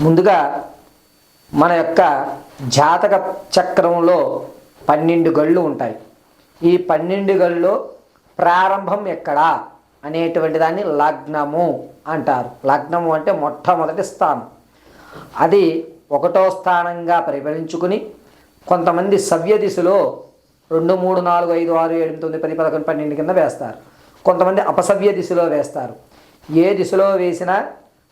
ముందుగా మన యొక్క జాతక చక్రంలో పన్నెండు గళ్ళు ఉంటాయి. ఈ పన్నెండు గళ్ళు ప్రారంభం ఎక్కడా? అనేటువంటి దాన్ని లగ్నము అంటారు. లగ్నము అంటే మొట్టమొదటి స్థానం. అది ఒకటో స్థానంగా పరిగణించుకుని కొంతమంది సవ్య దిశలో రెండు మూడు నాలుగు ఐదు ఆరు ఏడు తొమ్మిది పది పదకొండు పన్నెండు కింద వేస్తారు. కొంతమంది అపసవ్య దిశలో వేస్తారు. ఏ దిశలో వేసినా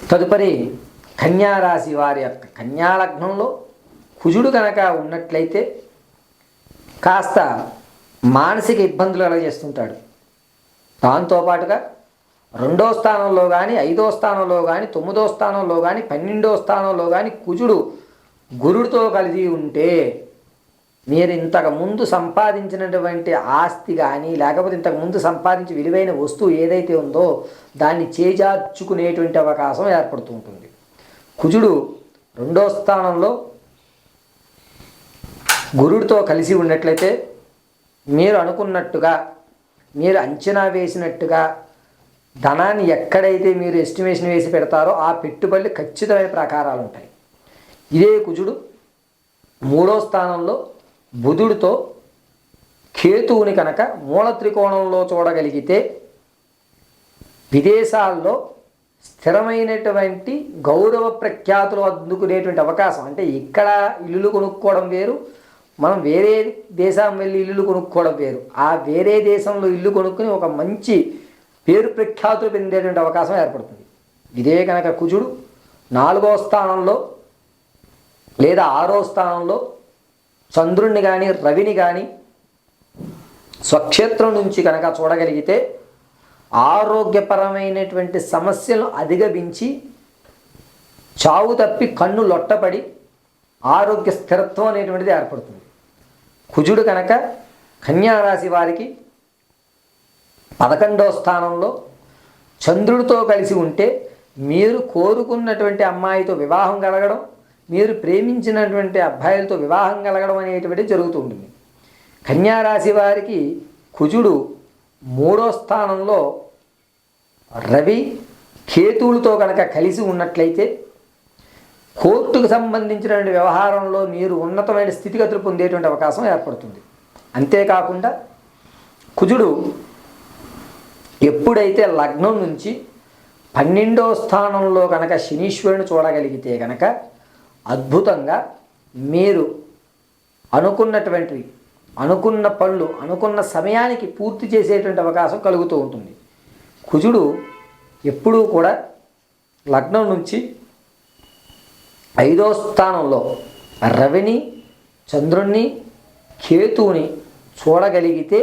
తదుపరి కన్యారాశి వారి యొక్క కన్యాలగ్నంలో కుజుడు కనుక ఉన్నట్లయితే కాస్త మానసిక ఇబ్బందులు కలగజేస్తుంటాడు. దాంతోపాటుగా రెండో స్థానంలో కానీ ఐదో స్థానంలో కానీ తొమ్మిదో స్థానంలో కానీ పన్నెండో స్థానంలో కానీ కుజుడు గురుడితో కలిసి ఉంటే మీరు ఇంతకు ముందు సంపాదించినటువంటి ఆస్తి కానీ లేకపోతే ఇంతకు ముందు సంపాదించి విలువైన వస్తువు ఏదైతే ఉందో దాన్ని చేజార్చుకునేటువంటి అవకాశం ఏర్పడుతూ ఉంటుంది. కుజుడు రెండో స్థానంలో గురుడితో కలిసి ఉన్నట్లయితే మీరు అనుకున్నట్టుగా మీరు అంచనా వేసినట్టుగా ధనాన్ని ఎక్కడైతే మీరు ఎస్టిమేషన్ వేసి పెడతారో ఆ పెట్టుబడులు ఖచ్చితమైన ప్రకారాలు ఉంటాయి. ఇదే కుజుడు మూడో స్థానంలో బుధుడితో కేతువుని కనుక మూల త్రికోణంలో చూడగలిగితే విదేశాల్లో స్థిరమైనటువంటి గౌరవ ప్రఖ్యాతులు అందుకునేటువంటి అవకాశం. అంటే ఇక్కడ ఇల్లులు కొనుక్కోవడం వేరు మనం వేరే దేశం వెళ్ళి ఇల్లులు కొనుక్కోవడం వేరు. ఆ వేరే దేశంలో ఇల్లు కొనుక్కుని ఒక మంచి పేరు ప్రఖ్యాతులు పొందేటువంటి అవకాశం ఏర్పడుతుంది. ఇదే కనుక కుజుడు నాలుగో స్థానంలో లేదా ఆరో స్థానంలో చంద్రుణ్ణి కానీ రవిని కానీ స్వక్షేత్రం నుంచి కనుక చూడగలిగితే ఆరోగ్యపరమైనటువంటి సమస్యలను అధిగమించి చావు తప్పి కన్ను లొట్టపడి ఆరోగ్య స్థిరత్వం అనేటువంటిది ఏర్పడుతుంది. కుజుడు కనుక కన్యారాశి వారికి పదకొండో స్థానంలో చంద్రుడితో కలిసి ఉంటే మీరు కోరుకున్నటువంటి అమ్మాయితో వివాహం కలగడం మీరు ప్రేమించినటువంటి అబ్బాయిలతో వివాహం కలగడం అనేటువంటిది జరుగుతూ ఉంటుంది కన్యారాశి వారికి కుజుడు మూడో స్థానంలో రవి కేతువులతో కనుక కలిసి ఉన్నట్లయితే కోర్టుకు సంబంధించినటువంటి వ్యవహారంలో మీరు ఉన్నతమైన స్థితిగతులు పొందేటువంటి అవకాశం ఏర్పడుతుంది. అంతేకాకుండా కుజుడు ఎప్పుడైతే లగ్నం నుంచి పన్నెండో స్థానంలో కనుక శనీశ్వరుని చూడగలిగితే కనుక అద్భుతంగా మీరు అనుకున్నటువంటివి అనుకున్న పనులు అనుకున్న సమయానికి పూర్తి చేసేటువంటి అవకాశం కలుగుతూ ఉంటుంది. కుజుడు ఎప్పుడూ కూడా లగ్నం నుంచి ఐదో స్థానంలో రవిని చంద్రుణ్ణి కేతువుని చూడగలిగితే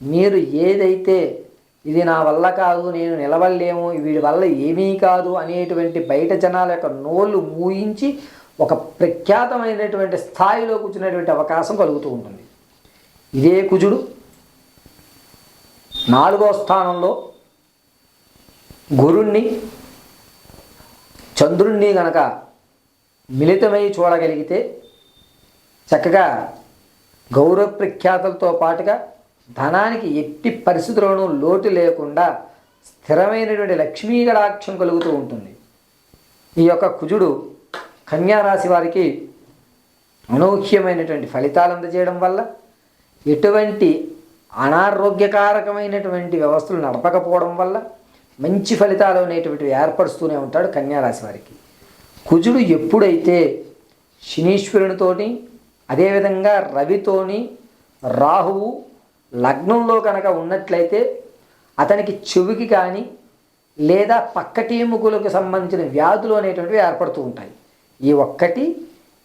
మీరు ఏదైతే ఇది నా వల్ల కాదు నేను నిలవలేము వీడి వల్ల ఏమీ కాదు అనేటువంటి బయట జనాల యొక్క నోళ్ళు మూయించి ఒక ప్రఖ్యాతమైనటువంటి స్థాయిలో కూర్చునేటువంటి అవకాశం కలుగుతూ ఉంటుంది. ఇదే కుజుడు నాలుగో స్థానంలో గురుణ్ణి చంద్రుణ్ణి గనక మిళితమై చూడగలిగితే చక్కగా గౌరవ ప్రఖ్యాతులతో పాటుగా ధనానికి ఎట్టి పరిస్థితుల్లోనూ లోటు లేకుండా స్థిరమైనటువంటి లక్ష్మీ గడాక్షం కలుగుతూ ఉంటుంది. ఈ యొక్క కుజుడు కన్యారాశి వారికి అనూహ్యమైనటువంటి ఫలితాలు అందజేయడం వల్ల ఎటువంటి అనారోగ్యకారకమైనటువంటి వ్యవస్థలు నడపకపోవడం వల్ల మంచి ఫలితాలు అనేటువంటివి ఏర్పరుస్తూనే ఉంటాడు కన్యారాశి వారికి. కుజుడు ఎప్పుడైతే శనీశ్వరునితోని అదేవిధంగా రవితోని రాహువు లగ్నంలో కనుక ఉన్నట్లయితే అతనికి చెవికి కానీ లేదా పక్కటీముకులకు సంబంధించిన వ్యాధులు అనేటువంటివి ఏర్పడుతూ ఉంటాయి. ఈ ఒక్కటి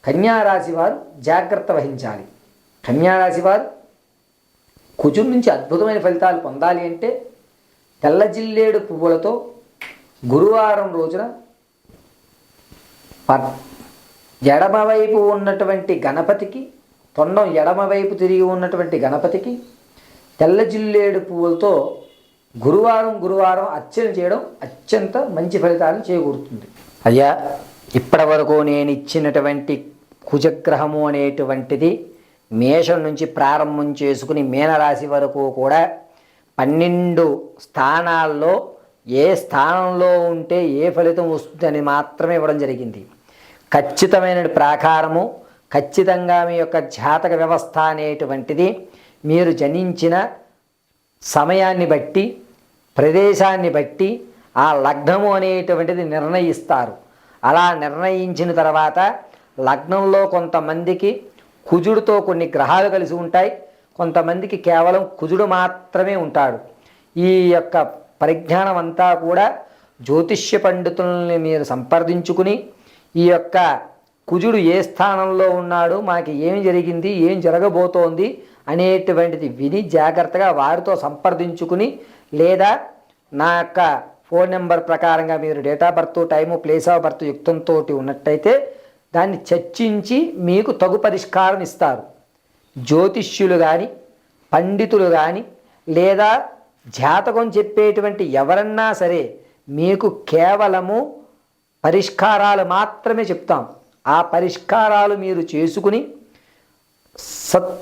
కన్యారాశి వారు జాగ్రత్త వహించాలి. కన్యారాశి వారు కుజుం నుంచి అద్భుతమైన ఫలితాలు పొందాలి అంటే తెల్ల జిల్లేడు పువ్వులతో గురువారం రోజున ప ఎడమవైపు ఉన్నటువంటి గణపతికి తొండం ఎడమవైపు తిరిగి ఉన్నటువంటి గణపతికి తెల్ల జిల్లేడు పువ్వులతో గురువారం గురువారం అర్చన చేయడం అత్యంత మంచి ఫలితాలను చేకూరుతుంది. అయ్యా ఇప్పటి వరకు నేను ఇచ్చినటువంటి కుజగ్రహము అనేటువంటిది మేషం నుంచి ప్రారంభం చేసుకుని మీనరాశి వరకు కూడా పన్నెండు స్థానాల్లో ఏ స్థానంలో ఉంటే ఏ ఫలితం వస్తుందని మాత్రమే ఇవ్వడం జరిగింది. ఖచ్చితమైన ప్రాకారము ఖచ్చితంగా మీ యొక్క జాతక వ్యవస్థ అనేటువంటిది మీరు జనించిన సమయాన్ని బట్టి ప్రదేశాన్ని బట్టి ఆ లగ్నము అనేటువంటిది నిర్ణయిస్తారు. అలా నిర్ణయించిన తర్వాత లగ్నంలో కొంతమందికి కుజుడితో కొన్ని గ్రహాలు కలిసి ఉంటాయి. కొంతమందికి కేవలం కుజుడు మాత్రమే ఉంటాడు. ఈ యొక్క పరిజ్ఞానం అంతా కూడా జ్యోతిష్య పండితుల్ని మీరు సంప్రదించుకుని ఈ యొక్క కుజుడు ఏ స్థానంలో ఉన్నాడు మనకి ఏం జరిగింది ఏం జరగబోతోంది అనేటువంటిది విని జాగ్రత్తగా వారితో సంప్రదించుకుని లేదా నా యొక్క ఫోన్ నెంబర్ ప్రకారంగా మీరు date of birth time place of birth యుక్తంతో ఉన్నట్టయితే దాన్ని చర్చించి మీకు తగు పరిష్కారం ఇస్తారు. జ్యోతిష్యులు కానీ పండితులు కానీ లేదా జాతకం చెప్పేటువంటి ఎవరన్నా సరే మీకు కేవలము పరిష్కారాలు మాత్రమే చెప్తాం. ఆ పరిష్కారాలు మీరు చేసుకుని సత్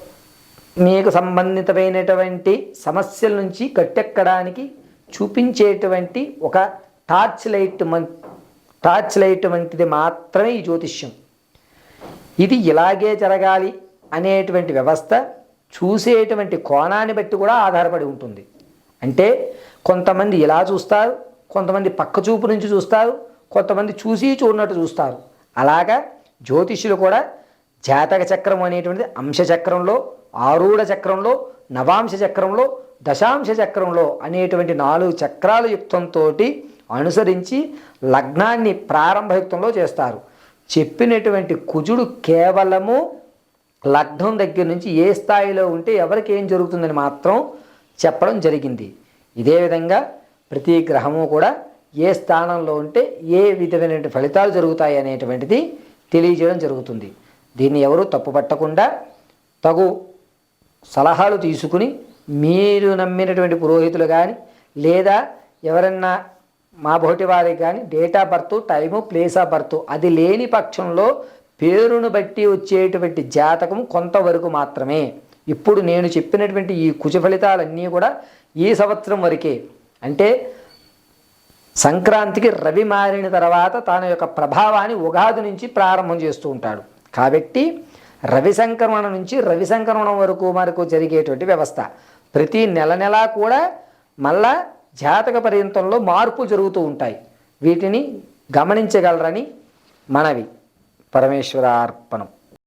మీకు సంబంధితమైనటువంటి సమస్యల నుంచి గట్టెక్కడానికి చూపించేటువంటి ఒక టార్చ్ లైట్ టార్చ్ లైట్ వంటిది మాత్రమే ఈ జ్యోతిష్యం. ఇది ఇలాగే జరగాలి అనేటువంటి వ్యవస్థ చూసేటువంటి కోణాన్ని బట్టి కూడా ఆధారపడి ఉంటుంది. అంటే కొంతమంది ఇలా చూస్తారు కొంతమంది పక్క చూపు నుంచి చూస్తారు కొంతమంది చూసి చూడనట్టు చూస్తారు. అలాగా జ్యోతిష్యులు కూడా జాతక చక్రం అనేటువంటిది అంశచక్రంలో ఆరూఢ చక్రంలో నవాంశ చక్రంలో దశాంశ చక్రంలో అనేటువంటి నాలుగు చక్రాల యుక్తంతో అనుసరించి లగ్నాన్ని ప్రారంభయుక్తంలో చేస్తారు. చెప్పినటువంటి కుజుడు కేవలము లగ్నం దగ్గర నుంచి ఏ స్థాయిలో ఉంటే ఎవరికి ఏం జరుగుతుందని మాత్రం చెప్పడం జరిగింది. ఇదే విధంగా ప్రతి గ్రహము కూడా ఏ స్థానంలో ఉంటే ఏ విధమైనటువంటి ఫలితాలు జరుగుతాయి అనేటువంటిది తెలియజేయడం జరుగుతుంది. దీన్ని ఎవరు తప్పుపట్టకుండా తగు సలహాలు తీసుకుని మీరు నమ్మినటువంటి పురోహితులు కానీ లేదా ఎవరన్నా మా బోటి వారికి కానీ date of birth time place of birth అది లేని పక్షంలో పేరును బట్టి వచ్చేటువంటి జాతకం కొంతవరకు మాత్రమే. ఇప్పుడు నేను చెప్పినటువంటి ఈ కుజ ఫలితాలన్నీ కూడా ఈ సంవత్సరం వరకే. అంటే సంక్రాంతికి రవి మారిన తర్వాత తన యొక్క ప్రభావాన్ని ఉగాది నుంచి ప్రారంభం చేస్తూ ఉంటాడు. కాబట్టి రవి సంక్రమణ నుంచి రవి సంక్రమణం వరకు మనకు జరిగేటువంటి వ్యవస్థ. ప్రతి నెల నెలా కూడా మళ్ళా జాతక పర్యంతంలో మార్పు జరుగుతూ ఉంటాయి. వీటిని గమనించగలరని మనవి. పరమేశ్వరార్పణం.